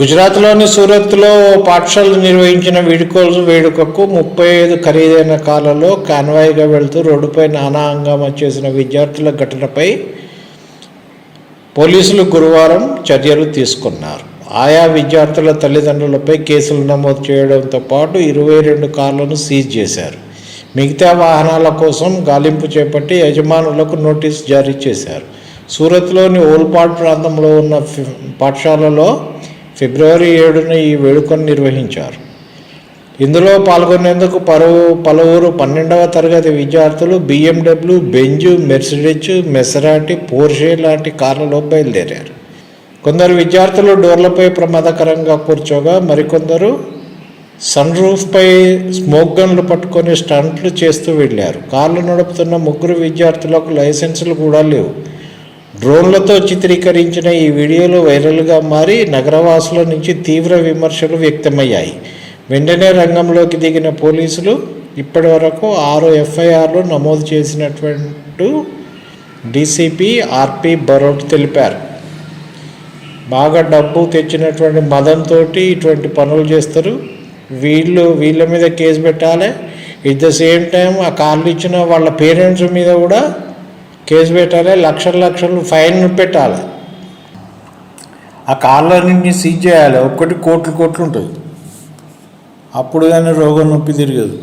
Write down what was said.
గుజరాత్లోని సూరత్లో పాఠశాలలు నిర్వహించిన వీడుకోలు వేడుకకు ముప్పై ఐదు ఖరీదైన కాలంలో కాన్వాయ్గా వెళుతూ రోడ్డుపై నానా హంగామా చేసిన విద్యార్థుల ఘటనపై పోలీసులు గురువారం చర్యలు తీసుకున్నారు. ఆయా విద్యార్థుల తల్లిదండ్రులపై కేసులు నమోదు చేయడంతో పాటు ఇరవై రెండు కార్లను సీజ్ చేశారు. మిగతా వాహనాల కోసం గాలింపు చేపట్టి యజమానులకు నోటీసు జారీ చేశారు. సూరత్లోని ఓల్పాడ్ ప్రాంతంలో ఉన్న ఫి- పాఠశాలలో ఫిబ్రవరి ఏడున ఈ వేడుకను నిర్వహించారు. ఇందులో పాల్గొనేందుకు పలువు పలువురు పన్నెండవ తరగతి విద్యార్థులు BMW Benz Mercedes Maserati Porsche లాంటి కార్లలో బయలుదేరారు. కొందరు విద్యార్థులు డోర్లపై ప్రమాదకరంగా కూర్చోగా మరికొందరు సన్ రూఫ్పై స్మోక్ గన్లు పట్టుకొని స్టంట్లు చేస్తూ వెళ్ళారు. కార్లు నడుపుతున్న ముగ్గురు విద్యార్థులకు లైసెన్సులు కూడా లేవు. డ్రోన్లతో చిత్రీకరించిన ఈ వీడియోలు వైరల్గా మారి నగరవాసుల నుంచి తీవ్ర విమర్శలు వ్యక్తమయ్యాయి. వెంటనే రంగంలోకి దిగిన పోలీసులు ఇప్పటి వరకు ఆరు ఎఫ్ఐఆర్లు నమోదు చేసినటువంటి డీసీపీ ఆర్పి బరోట్ తెలిపారు. బాగా డబ్బు తెచ్చినటువంటి మదంతో ఇటువంటి పనులు చేస్తారు. వీళ్ళు వీళ్ళ మీద కేసు పెట్టాలి. ఎట్ ద సేమ్ టైం ఆ కార్లు ఇచ్చిన వాళ్ళ పేరెంట్స్ మీద కూడా కేసు పెట్టాలి లక్షల లక్షలు ఫైన్ పెట్టాలి. ఆ కార్లన్నింటినీ సీజ్ చేయాలి ఒక్కటి కోట్లు కోట్లు ఉంటుంది అప్పుడు కానీ రోగం నొప్పి తిరగదు.